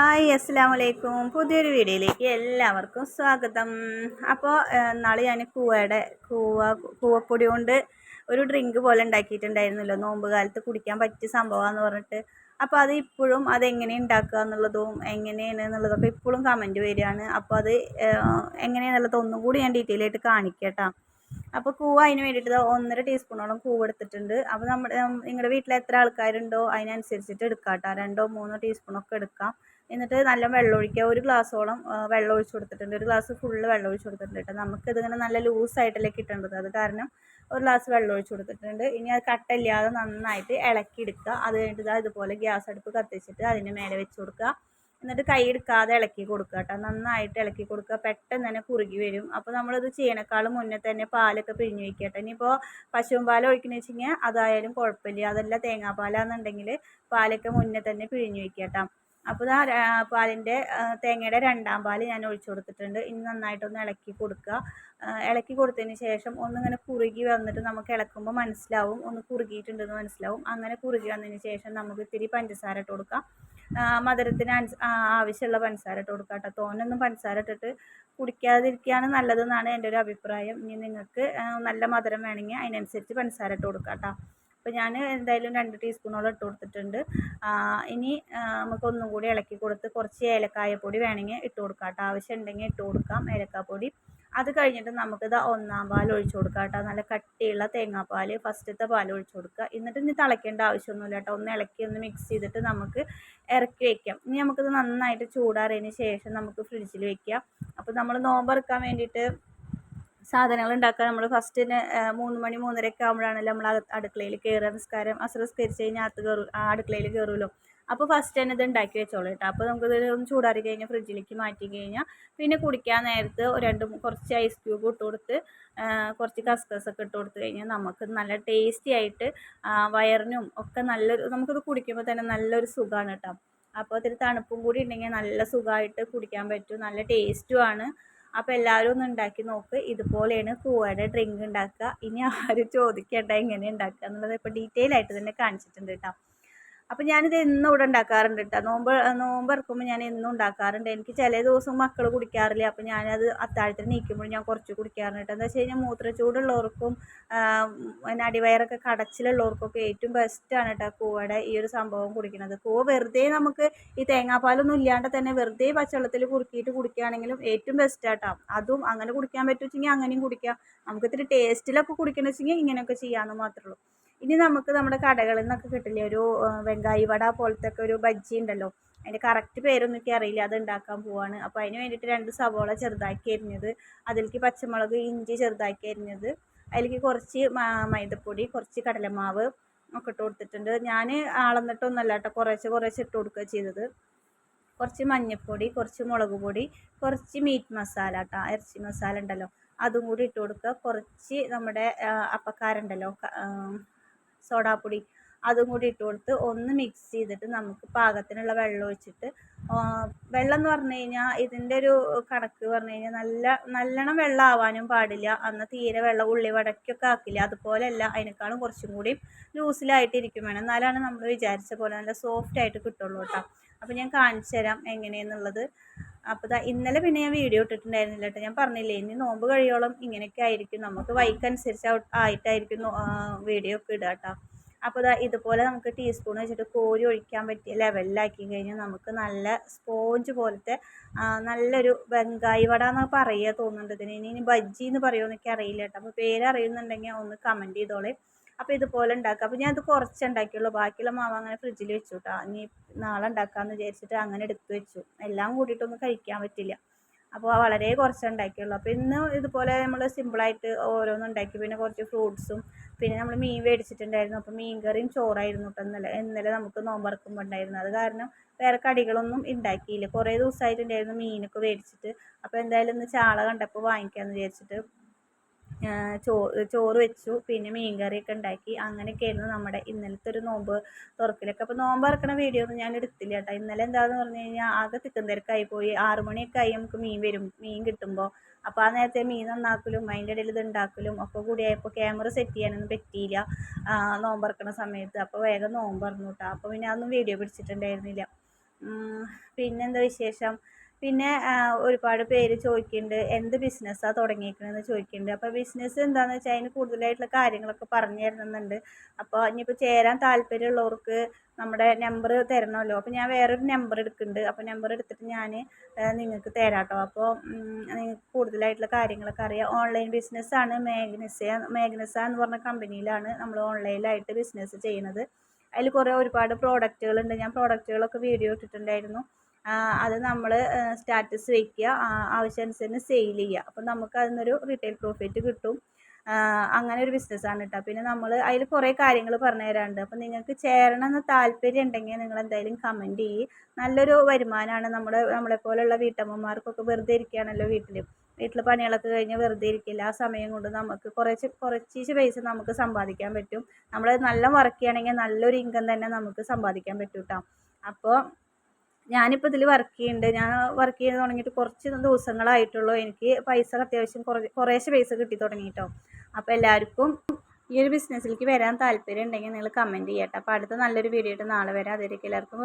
Hi അസ്സാം വലൈക്കും പുതിയൊരു വീഡിയോയിലേക്ക് എല്ലാവർക്കും സ്വാഗതം. അപ്പോൾ നാളെ ഞാൻ കൂവയുടെ കൂവ കൂവപ്പൊടി കൊണ്ട് ഒരു ഡ്രിങ്ക് പോലെ ഉണ്ടാക്കിയിട്ടുണ്ടായിരുന്നല്ലോ. നോമ്പ് കാലത്ത് കുടിക്കാൻ പറ്റിയ സംഭവമാണെന്ന് പറഞ്ഞിട്ട്. അപ്പോൾ അത് ഇപ്പോഴും അതെങ്ങനെ ഉണ്ടാക്കുക എന്നുള്ളതും എങ്ങനെയാണ് എന്നുള്ളതൊക്കെ ഇപ്പോഴും കമന്റ് വരികയാണ്. അപ്പോൾ അത് എങ്ങനെയാണെന്നുള്ളത് ഒന്നും കൂടി ഞാൻ ഡീറ്റെയിൽ ആയിട്ട് കാണിക്കട്ടോ കേട്ടോ. അപ്പോൾ കൂവ അതിന് വേണ്ടിയിട്ട് ഒന്നര ടീസ്പൂണോളം കൂവ് എടുത്തിട്ടുണ്ട്. അപ്പോൾ നമ്മുടെ നിങ്ങളുടെ വീട്ടിൽ എത്ര ആൾക്കാരുണ്ടോ? അതിനനുസരിച്ചിട്ട് എടുക്കാം കേട്ടോ. രണ്ടോ മൂന്നോ ടീസ്പൂണൊക്കെ എടുക്കാം. എന്നിട്ട് നല്ല വെള്ളം ഒഴിക്കുക. ഒരു ഗ്ലാസ്സോളം വെള്ളം ഒഴിച്ച് കൊടുത്തിട്ടുണ്ട്. ഒരു ഗ്ലാസ് ഫുള്ള് വെള്ളം ഒഴിച്ച് കൊടുത്തിട്ടുണ്ട് കേട്ടോ. നമുക്കിതിങ്ങനെ നല്ല ലൂസ് ആയിട്ടല്ലേ കിട്ടേണ്ടത്. അത് കാരണം ഒരു ഗ്ലാസ് വെള്ളം ഒഴിച്ച് കൊടുത്തിട്ടുണ്ട്. ഇനി അത് കട്ടയില്ലാതെ നന്നായിട്ട് ഇളക്കി എടുക്കുക. അത് കഴിഞ്ഞിട്ട് ഇതുപോലെ ഗ്യാസ് അടുപ്പ് കത്തിച്ചിട്ട് അതിന്റെ മേലെ വെച്ച് കൊടുക്കുക. എന്നിട്ട് കൈ എടുക്കാതെ ഇളക്കി കൊടുക്കുക കേട്ടോ. നന്നായിട്ട് ഇളക്കി കൊടുക്കുക. പെട്ടെന്ന് തന്നെ കുറുകി വരും. അപ്പോൾ നമ്മളിത് ചെയ്യണേക്കാളും മുന്നേ തന്നെ പാലൊക്കെ പിഴിഞ്ഞു വയ്ക്കുക കേട്ടോ. ഇനിയിപ്പോൾ പശുവും പാൽ ഒഴിക്കുന്ന വെച്ച് കഴിഞ്ഞാൽ അതായാലും കുഴപ്പമില്ല. അതല്ല തേങ്ങാപ്പാലാണെന്നുണ്ടെങ്കിൽ പാലൊക്കെ മുന്നേ തന്നെ പിഴിഞ്ഞു വയ്ക്കുക കേട്ടോ. അപ്പോൾ ആ പാലിന്റെ തേങ്ങയുടെ രണ്ടാം പാൽ ഞാൻ ഒഴിച്ചു കൊടുത്തിട്ടുണ്ട്. ഇനി നന്നായിട്ടൊന്ന് ഇളക്കി കൊടുക്കുക. ഇളക്കി കൊടുത്തതിന് ശേഷം ഒന്നിങ്ങനെ കുറുകി വന്നിട്ട് നമുക്ക് ഇളക്കുമ്പോൾ മനസ്സിലാവും. ഒന്ന് കുറുകിയിട്ടുണ്ടെന്ന് മനസ്സിലാവും. അങ്ങനെ കുറുകി വന്നതിന് ശേഷം നമുക്ക് ഇത്തിരി പഞ്ചസാര ഇട്ട് കൊടുക്കാം. മധുരത്തിന് ആവശ്യമുള്ള പഞ്ചസാര ഇട്ട് കൊടുക്കാം കേട്ടോ. തോനൊന്നും പഞ്ചസാര ഇട്ടിട്ട് കുടിക്കാതിരിക്കുകയാണ് നല്ലതെന്നാണ് എന്റെ ഒരു അഭിപ്രായം. ഇനി നിങ്ങൾക്ക് നല്ല മധുരം വേണമെങ്കിൽ അതിനനുസരിച്ച് പഞ്ചസാര ഇട്ട് കൊടുക്കാം കേട്ടോ. അപ്പോൾ ഞാൻ എന്തായാലും രണ്ട് ടീസ്പൂണോളം ഇട്ട് കൊടുത്തിട്ടുണ്ട്. ഇനി നമുക്ക് ഒന്നും കൂടി ഇളക്കി കൊടുത്ത് കുറച്ച് ഏലക്കായപ്പൊടി വേണമെങ്കിൽ ഇട്ട് കൊടുക്കാം കേട്ടോ. ആവശ്യം ഉണ്ടെങ്കിൽ ഇട്ട് കൊടുക്കാം ഏലക്കാപ്പൊടി. അത് കഴിഞ്ഞിട്ട് നമുക്കിത് ഒന്നാം പാൽ ഒഴിച്ചു കൊടുക്കാം കേട്ടോ. നല്ല കട്ടിയുള്ള തേങ്ങാപ്പാൽ ഫസ്റ്റത്തെ പാൽ ഒഴിച്ചു കൊടുക്കുക. എന്നിട്ട് ഇനി തിളയ്ക്കേണ്ട ആവശ്യമൊന്നുമില്ല കേട്ടോ. ഒന്ന് ഇളക്കി ഒന്ന് മിക്സ് ചെയ്തിട്ട് നമുക്ക് ഇറക്കി വെക്കാം. ഇനി നമുക്കിത് നന്നായിട്ട് ചൂടാറിയതിന് ശേഷം നമുക്ക് ഫ്രിഡ്ജിൽ വെക്കാം. അപ്പോൾ നമ്മൾ നോമ്പ് ഇറക്കാൻ വേണ്ടിയിട്ട് സാധനങ്ങൾ ഉണ്ടാക്കാൻ നമ്മൾ ഫസ്റ്റ് മൂന്ന് മണി മൂന്നരയൊക്കെ ആകുമ്പോഴാണല്ലോ നമ്മൾ അടുക്കളയിൽ കയറുക നിസ്കാരം അസ്രസ്കരിച്ച് കഴിഞ്ഞാൽ അകത്ത് കയറും അടുക്കളയിൽ കയറുമല്ലോ അപ്പോൾ ഫസ്റ്റ് തന്നെ ഇത് ഉണ്ടാക്കി വെച്ചോളൂ കേട്ടോ അപ്പോൾ നമുക്കിത് ഒന്ന് ചൂടാറി കഴിഞ്ഞാൽ ഫ്രിഡ്ജിലേക്ക് മാറ്റി കഴിഞ്ഞാൽ പിന്നെ കുടിക്കാൻ നേരത്ത് രണ്ട് കുറച്ച് ഐസ് ക്യൂബ് ഇട്ട് കൊടുത്ത് കുറച്ച് കസ്കസൊക്കെ ഇട്ട് കൊടുത്ത് കഴിഞ്ഞാൽ നമുക്ക് നല്ല ടേസ്റ്റി ആയിട്ട് വയറിനും ഒക്കെ നല്ലൊരു നമുക്കിത് കുടിക്കുമ്പോൾ തന്നെ നല്ലൊരു സുഖമാണ് കേട്ടോ അപ്പോൾ അതിൽ തണുപ്പും കൂടി ഉണ്ടെങ്കിൽ നല്ല സുഖമായിട്ട് കുടിക്കാൻ പറ്റും. നല്ല ടേസ്റ്റുമാണ് അപ്പോൾ എല്ലാവരും ഒന്ന് ഉണ്ടാക്കി നോക്ക്. ഇതുപോലെയാണ് കൂവയുടെ ഡ്രിങ്ക് ഉണ്ടാക്കുക. ഇനി ആരും ചോദിക്കേണ്ട എങ്ങനെ ഉണ്ടാക്കുക എന്നുള്ളത് ഇപ്പോൾ ഡീറ്റെയിൽ ആയിട്ട് തന്നെ കാണിച്ചിട്ടുണ്ട് കേട്ടോ. അപ്പോൾ ഞാനിത് എന്നും ഇവിടെ ഉണ്ടാക്കാറുണ്ട് കേട്ടോ നോമ്പ് നോമ്പ് ഇറക്കുമ്പോൾ ഞാൻ എന്നും ഉണ്ടാക്കാറുണ്ട്. എനിക്ക് ചില ദിവസം മക്കൾ കുടിക്കാറില്ല. അപ്പോൾ ഞാനത് അത്താഴത്തിന് നീക്കുമ്പോൾ ഞാൻ കുറച്ച് കുടിക്കാറുണ്ട് കേട്ടോ എന്താ വെച്ച് കഴിഞ്ഞാൽ മൂത്രച്ചൂടുള്ളവർക്കും പിന്നെ അടിവയറൊക്കെ കടച്ചിലുള്ളവർക്കൊക്കെ ഏറ്റവും ബെസ്റ്റാണ് കേട്ടോ കൂവയുടെ ഈ ഒരു സംഭവം കുടിക്കുന്നത് കൂവ വെറുതെ നമുക്ക് ഈ തേങ്ങാപ്പാലൊന്നും ഇല്ലാണ്ട് തന്നെ വെറുതെ പച്ചവെള്ളത്തിൽ കുറുക്കിയിട്ട് കുടിക്കുകയാണെങ്കിലും ഏറ്റവും ബെസ്റ്റ് ബെസ്റ്റാട്ടോ അതും അങ്ങനെ കുടിക്കാൻ പറ്റുമെങ്കിൽ അങ്ങനെയും കുടിക്കാം. നമുക്ക് ഇത്തിരി ടേസ്റ്റിലൊക്കെ കുടിക്കണമെന്ന് വെച്ചെങ്കിൽ ഇങ്ങനെയൊക്കെ ചെയ്യാമെന്ന് മാത്രമേ ഉള്ളൂ. ഇനി നമുക്ക് നമ്മുടെ കടകളിൽ നിന്നൊക്കെ കിട്ടില്ലേ? ഒരു വെങ്കായ വട പോലത്തെ ഒക്കെ ഒരു ബജ്ജി ഉണ്ടല്ലോ. അതിന്റെ കറക്റ്റ് പേരൊന്നും എനിക്ക് അറിയില്ല. അത് ഉണ്ടാക്കാൻ പോവാണ്. അപ്പോൾ അതിന് വേണ്ടിയിട്ട് രണ്ട് സവോള ചെറുതാക്കി അരിഞ്ഞത്. അതിലേക്ക് പച്ചമുളക് ഇഞ്ചി ചെറുതാക്കി അരിഞ്ഞത്. അതിലേക്ക് കുറച്ച് മൈദപ്പൊടി കുറച്ച് കടലമാവ് ഒക്കെ ഇട്ട് കൊടുത്തിട്ടുണ്ട്. ഞാൻ ആളന്നിട്ടൊന്നുമല്ല കേട്ടോ. കുറേശ്ശെ കുറേശ്ശെ ഇട്ട് കൊടുക്കുക ചെയ്തത്. കുറച്ച് മഞ്ഞൾപ്പൊടി കുറച്ച് മുളക് പൊടി കുറച്ച് മീറ്റ് മസാല കേട്ടോ ഇറച്ചി മസാല ഉണ്ടല്ലോ. അതും കൂടി ഇട്ട് കൊടുക്കുക കുറച്ച് നമ്മുടെ അപ്പക്കാരുണ്ടല്ലോ. സോഡാപ്പൊടി അതും കൂടി ഇട്ട് കൊടുത്ത് ഒന്ന് മിക്സ് ചെയ്തിട്ട് നമുക്ക് പാകത്തിനുള്ള വെള്ളം ഒഴിച്ചിട്ട് വെള്ളം എന്ന് പറഞ്ഞു കഴിഞ്ഞാൽ ഇതിന്റെ ഒരു കണക്ക് പറഞ്ഞു കഴിഞ്ഞാൽ നല്ല നല്ലോണം വെള്ളം ആവാനും പാടില്ല. അന്ന് തീരെ വെള്ളം ഉള്ളി വടക്കൊക്കെ ആക്കില്ല. അതുപോലെയല്ല അതിനേക്കാളും കുറച്ചും കൂടി ലൂസിലായിട്ടിരിക്കും വേണം. എന്നാലാണ് നമ്മൾ വിചാരിച്ച പോലെ നല്ല സോഫ്റ്റ് ആയിട്ട് കിട്ടുള്ളൂ കേട്ടോ. അപ്പോൾ ഞാൻ കാണിച്ചു തരാം എങ്ങനെയെന്നുള്ളത്. അപ്പോൾ ഇന്നലെ പിന്നെ ഞാൻ വീഡിയോ ഇട്ടിട്ടുണ്ടായിരുന്നില്ല കേട്ടോ ഞാൻ പറഞ്ഞില്ലേ ഇനി നോമ്പ് കഴിയോളം ഇങ്ങനെയൊക്കെ ആയിരിക്കും. നമുക്ക് വൈക്കനുസരിച്ച് ആയിട്ടായിരിക്കും വീഡിയോ ഒക്കെ ഇടുക കേട്ടോ അപ്പോൾ ഇതാ ഇതുപോലെ നമുക്ക് ടീസ്പൂൺ വെച്ചിട്ട് കോരി ഒഴിക്കാൻ പറ്റിയ ലെവലിലാക്കി കഴിഞ്ഞാൽ നമുക്ക് നല്ല സ്പോഞ്ച് പോലത്തെ നല്ലൊരു വെങ്കായ വട എന്ന് പറയുക തോന്നുന്നുണ്ട് ഇതിന്. ഇനി ബജ്ജി എന്ന് പറയുമോ എന്നൊക്കെ അറിയില്ല കേട്ടോ അപ്പോൾ പേര് അറിയുന്നുണ്ടെങ്കിൽ ഒന്ന് കമന്റ് ചെയ്തോളേ. അപ്പോൾ ഇതുപോലെ ഉണ്ടാക്കുക. അപ്പോൾ ഞാൻ ഇത് കുറച്ച് ഉണ്ടാക്കിയുള്ളൂ. ബാക്കിയുള്ള മാവ് അങ്ങനെ ഫ്രിഡ്ജിൽ വെച്ചു കേട്ടോ ഇനി നാളെ ഉണ്ടാക്കാമെന്ന് വിചാരിച്ചിട്ട് അങ്ങനെ എടുത്ത് വെച്ചു. എല്ലാം കൂടിയിട്ടൊന്നും കഴിക്കാൻ പറ്റില്ല. അപ്പോൾ വളരെ കുറച്ച് ഉണ്ടാക്കിയുള്ളൂ. അപ്പോൾ ഇന്ന് ഇതുപോലെ നമ്മൾ സിമ്പിളായിട്ട് ഓരോന്നും ഉണ്ടാക്കി. പിന്നെ കുറച്ച് ഫ്രൂട്ട്സും പിന്നെ നമ്മൾ മീൻ മേടിച്ചിട്ടുണ്ടായിരുന്നു. അപ്പോൾ മീൻ കറിയും ചോറായിരുന്നു കേട്ടോ ഇന്നലെ. ഇന്നലെ നമുക്ക് നോമ്പറക്കുമ്പോൾ ഉണ്ടായിരുന്നു. അത് കാരണം വേറെ കടികളൊന്നും ഉണ്ടാക്കിയില്ല. കുറേ ദിവസമായിട്ടുണ്ടായിരുന്നു മീനൊക്കെ മേടിച്ചിട്ട്. അപ്പോൾ എന്തായാലും ഇന്ന് ചാള കണ്ടപ്പോൾ വാങ്ങിക്കാമെന്ന് വിചാരിച്ചിട്ട് ചോ ചോറ് വെച്ചു പിന്നെ മീൻ കറിയൊക്കെ ഉണ്ടാക്കി. അങ്ങനെയൊക്കെയായിരുന്നു നമ്മുടെ ഇന്നലത്തെ ഒരു നോമ്പ് തുറക്കലൊക്കെ. അപ്പോൾ നോമ്പ് തുറക്കണ വീഡിയോ ഒന്നും ഞാൻ എടുത്തില്ല കേട്ടോ. ഇന്നലെ എന്താണെന്ന് പറഞ്ഞു കഴിഞ്ഞാൽ ആകെ തിക്കും തിരക്കായി പോയി. ആറു മണിയൊക്കെ ആയി നമുക്ക് മീൻ വരും മീൻ കിട്ടുമ്പോൾ അപ്പോൾ ആ നേരത്തെ മീൻ നന്നാക്കലും അതിന്റെ ഇടയിൽ ഇത് ഉണ്ടാക്കലും ഒക്കെ കൂടിയായപ്പോൾ ക്യാമറ സെറ്റ് ചെയ്യാനൊന്നും പറ്റിയില്ല നോമ്പ് തുറക്കുന്ന സമയത്ത്. അപ്പോൾ വേഗം നോമ്പ് തുറന്നു കേട്ടോ. അപ്പോൾ പിന്നെ അതൊന്നും വീഡിയോ പിടിച്ചിട്ടുണ്ടായിരുന്നില്ല. പിന്നെന്താ വിശേഷം? പിന്നെ ഒരുപാട് പേര് ചോദിക്കുന്നുണ്ട് എന്ത് ബിസിനസ്സാണ് തുടങ്ങിയിരിക്കണമെന്ന് ചോദിക്കുന്നുണ്ട് അപ്പോൾ ബിസിനസ് എന്താണെന്ന് വെച്ചാൽ അതിന് കൂടുതലായിട്ടുള്ള കാര്യങ്ങളൊക്കെ പറഞ്ഞു തരുന്നുണ്ട് അപ്പോൾ ഇനിയിപ്പോൾ ചേരാൻ താല്പര്യമുള്ളവർക്ക് നമ്മുടെ നമ്പർ തരണമല്ലോ. അപ്പോൾ ഞാൻ വേറൊരു നമ്പർ എടുക്കുന്നുണ്ട് അപ്പോൾ നമ്പർ എടുത്തിട്ട് ഞാൻ നിങ്ങൾക്ക് തരാം കേട്ടോ അപ്പോൾ നിങ്ങൾക്ക് കൂടുതലായിട്ടുള്ള കാര്യങ്ങളൊക്കെ അറിയാം. ഓൺലൈൻ ബിസിനസ്സാണ് മേഗ്നസ മേഗ്നസ എന്ന് പറഞ്ഞ കമ്പനിയിലാണ് നമ്മൾ ഓൺലൈനിലായിട്ട് ബിസിനസ് ചെയ്യുന്നത്. അതിൽ കുറേ ഒരുപാട് പ്രോഡക്റ്റുകളുണ്ട് ഞാൻ പ്രോഡക്റ്റുകളൊക്കെ വീഡിയോ ഇട്ടിട്ടുണ്ടായിരുന്നു. അത് നമ്മൾ സ്റ്റാറ്റസ് വയ്ക്കുക ആവശ്യാനുസരണം സെയിൽ ചെയ്യുക. അപ്പോൾ നമുക്ക് അതിൽ നിന്നൊരു റീറ്റെയിൽ പ്രോഫിറ്റ് കിട്ടും അങ്ങനെ ഒരു ബിസിനസ്സാണ് കേട്ടോ പിന്നെ നമ്മൾ അതിൽ കുറേ കാര്യങ്ങൾ പറഞ്ഞു തരാറുണ്ട് അപ്പോൾ നിങ്ങൾക്ക് ചേരണം എന്ന് താല്പര്യം ഉണ്ടെങ്കിൽ നിങ്ങൾ എന്തായാലും കമന്റ് ചെയ്യ്. നല്ലൊരു വരുമാനമാണ് നമ്മുടെ നമ്മളെപ്പോലുള്ള വീട്ടമ്മമാർക്കൊക്കെ വെറുതെ ഇരിക്കുകയാണല്ലോ വീട്ടിൽ വീട്ടിൽ പണികളൊക്കെ കഴിഞ്ഞ് വെറുതെ ഇരിക്കില്ല. ആ സമയം കൊണ്ട് നമുക്ക് കുറച്ച് കുറച്ച് പൈസ നമുക്ക് സമ്പാദിക്കാൻ പറ്റും. നമ്മൾ നല്ല വർക്ക് ചെയ്യണമെങ്കിൽ നല്ലൊരു ഇൻകം തന്നെ നമുക്ക് സമ്പാദിക്കാൻ പറ്റും കേട്ടോ അപ്പോൾ ഞാനിപ്പോൾ ഇതിൽ വർക്ക് ചെയ്യുന്നുണ്ട് ഞാൻ വർക്ക് ചെയ്ത് തുടങ്ങിയിട്ട് കുറച്ച് ദിവസങ്ങളായിട്ടുള്ളൂ എനിക്ക് പൈസ അത്യാവശ്യം കുറേ കുറേശ്ശെ പൈസ കിട്ടി തുടങ്ങിയിട്ടോ അപ്പോൾ എല്ലാവർക്കും ഈ ഒരു ബിസിനസ്സിലേക്ക് വരാൻ താല്പര്യം ഉണ്ടെങ്കിൽ നിങ്ങൾ കമന്റ് ചെയ്യട്ടെ. അപ്പോൾ അടുത്ത നല്ലൊരു വീഡിയോ ആയിട്ട് നാളെ വരാം. അതിലേക്ക് എല്ലാവർക്കും.